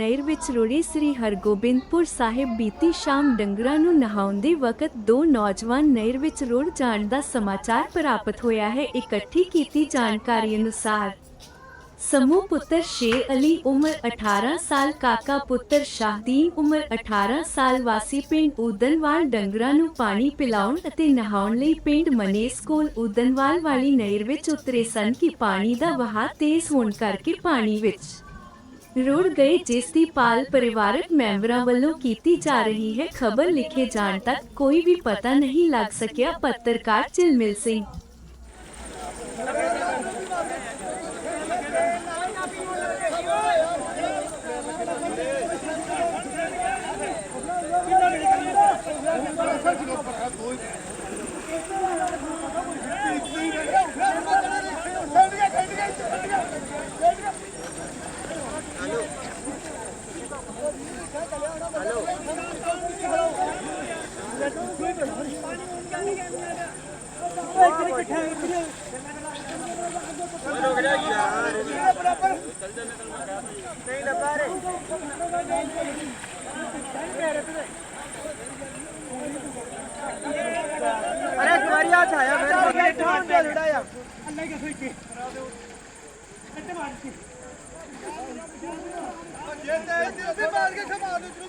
ਨਹਿਰ ਵਿੱਚ ਰੁੜੀ ਸ੍ਰੀ ਹਰਗੋਬਿੰਦਪੁਰ ਸਾਹਿਬ ਬੀਤੀ ਸ਼ਾਮ ਡੰਗਰਾਂ ਨੂੰ ਨਹਾਉਂਦੇ ਵਕਤ ਦੋ ਨੌਜਵਾਨ ਨਹਿਰ ਵਿੱਚ ਰੁੜ ਜਾਣ ਦਾ ਸਮਾਚਾਰ ਪ੍ਰਾਪਤ ਹੋਇਆ ਹੈ, ਇਕੱਠੀ ਕੀਤੀ ਜਾਣਕਾਰੀ ਅਨੁਸਾਰ। ਸਮੂਹ ਪੁੱਤਰ ਸ਼ੇ ਅਲੀ ਉਮਰ 18 ਸਾਲ, ਕਾਕਾ ਪੁੱਤਰ ਸ਼ਾਹਦੀਨ ਉਮਰ 18 ਸਾਲ ਵਾਸੀ ਪਿੰਡ ਉਦਨਵਾਲ ਡੰਗਰਾਂ ਨੂੰ ਪਾਣੀ ਪਿਲਾਉਣ ਅਤੇ ਨਹਾਉਣ ਲਈ ਪਿੰਡ ਮਨੇਸ ਕੋਲ ਉਦਨਵਾਲ ਵਾਲੀ ਨਹਿਰ ਵਿੱਚ ਉਤਰੇ ਸਨ ਕਿ ਪਾਣੀ ਦਾ ਵਹਾਅ ਤੇਜ਼ ਹੋਣ ਕਰਕੇ ਪਾਣੀ ਵਿੱਚ ਰੁੜ ਗਏ ਜਿਸ ਦੀ ਪਾਲ ਪਰਿਵਾਰਕ ਮੈਂਬਰਾਂ ਵੱਲੋਂ ਕੀਤੀ ਜਾ ਰਹੀ ਹੈ ਖਬਰ ਲਿਖੇ ਜਾਣ ਤੱਕ ਕੋਈ ਵੀ ਪਤਾ ਨਹੀਂ ਲੱਗ ਸਕਿਆ ਪੱਤਰਕਾਰ ਚਿਲਮਿਲ ਸਿੰਘ ਅਰੇ ਕੁਵਾਰੀ ਆ ਛਾਇਆ ਫਿਰ। ਬੈਠਾ ਹੁੰਦਾ ਥੋੜਾ ਜਿਹਾ ਅੱਲੇ ਕੇ ਸੋਈ ਕੇ ਕੱਟ ਮਾਰ ਕੇ ਜੇ ਤੇ ਇੱਥੇ ਮਾਰ ਕੇ ਖਮਾ ਦੇ ਤੂੰ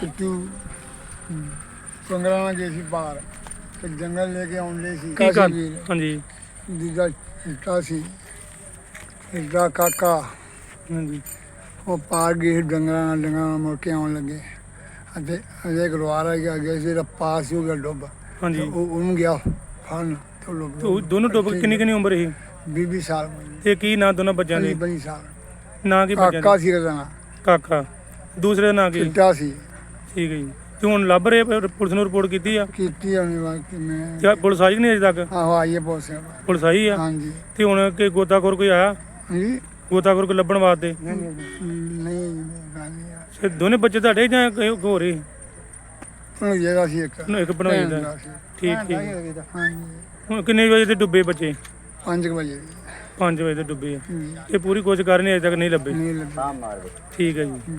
ਕਿੱਟੂ ਪੰਗਰਾਂ ਗਏ ਸੀ ਬਾਹਰ। ਤੇ ਜੰਗਲ ਲੈ ਕੇ ਆਉਂਦੇ ਸੀ ਕੀ ਕਰ ਕਾਸ਼ੀ ਵੀਰ ਹਾਂਜੀ। ਦੂਜਾ ਇੱਟਾ ਸੀ। ਇੱਟਾ ਕਾਕਾ। ਹਾਂਜੀ। ਉਹ ਪਾਰ ਗਏ ਸੀ ਡੰਗਰਾਂ ਨਾਲ ਡੰਗਰਾਂ ਨਾਲ ਮੁੜ ਕੇ ਆਉਣ ਲੱਗੇ। ਅਤੇ ਅਜੇ ਗਲਵਾਰ ਆ ਗਿਆ ਗਿਆ ਸੀ ਜਿਹੜਾ ਪਾਸ ਹੀ ਹੋ ਗਿਆ ਡੁੱਬ ਤੇ ਹਾਂਜੀ ਉਹ ਉਹਨੂੰ ਗਿਆ ਫਨ ਤੇ ਲੋਕ ਤੇ ਉਹ ਦੋਨੋਂ ਡੁੱਬ ਕੇ ਕਿੰਨੀ ਕਿੰਨੀ ਉਮਰ ਸੀ? 20 ਸਾਲ ਤੇ ਕੀ ਨਾਂ ਦੋਨਾਂ ਬੱਚਿਆਂ ਦੇ? 20 ਸਾਲ। ਨਾਂ ਕੀ ਬੱਚਿਆਂ ਕਾਕਾ ਦੇ ਸੀ ਰਜ਼ਨਾ ਕਾਕਾ। ਦੂਸਰੇ ਦਾ ਨਾਂ ਕੀ? ਇੱਟਾ ਸੀ। ਠੀਕ ਹੈ ਜੀ। ਤੇ ਹੁਣ ਲੱਭ ਰਹੇ ਪਰ ਪੁਲਿਸ ਨੂੰ ਰਿਪੋਰਟ ਕੀਤੀ ਆ? ਕੀਤੀ ਉਹਨੇ ਵਾਕ ਮੈਂ ਤੇ ਪੁਲਿਸ ਆਈ ਕਿ ਨਹੀਂ ਅਜੇ ਤੱਕ? ਆਹੋ ਆਈਏ ਬਹੁਤ ਸੇ ਪੁਲਿਸ ਆਈ ਆ? ਹਾਂਜੀ। ਤੇ ਹੁਣ ਕਿ ਗੋਤਾਖੋਰ ਕੋਈ ਆਇਆ? ਹਾਂਜੀ। ਗੋਤਾਖੋਰ ਕੋਈ ਲੱਭਣ ਵਾਸਤੇ? ਨਹੀਂ ਨਹੀਂ ਆ। ਤੇ ਦੋਨੇ ਬੱਚੇ ਤੁਹਾਡੇ ਜਾਂ ਕੋਈ ਹੋਰ ਹੀ? ਉਹਨੂੰ ਜਗ੍ਹਾ ਸੀ ਇੱਕ। ਇੱਕ ਬਣਾਈ ਦਾ। ਠੀਕ ਠੀਕ। ਹਾਂਜੀ। ਹੁਣ ਕਿੰਨੇ ਵਜੇ ਤੇ ਡੁੱਬੇ ਬੱਚੇ? 5 ਵਜੇ। 5 ਵਜੇ ਤੇ ਡੁੱਬੇ ਆ। ਇਹ ਪੂਰੀ ਕੋਸ਼ਿਸ਼ ਕਰ ਰਹੇ ਨੇ ਅਜੇ ਤੱਕ ਨਹੀਂ ਲੱਭੇ? ਨਹੀਂ ਲੱਭਾ। ਠੀਕ ਹੈ ਜੀ।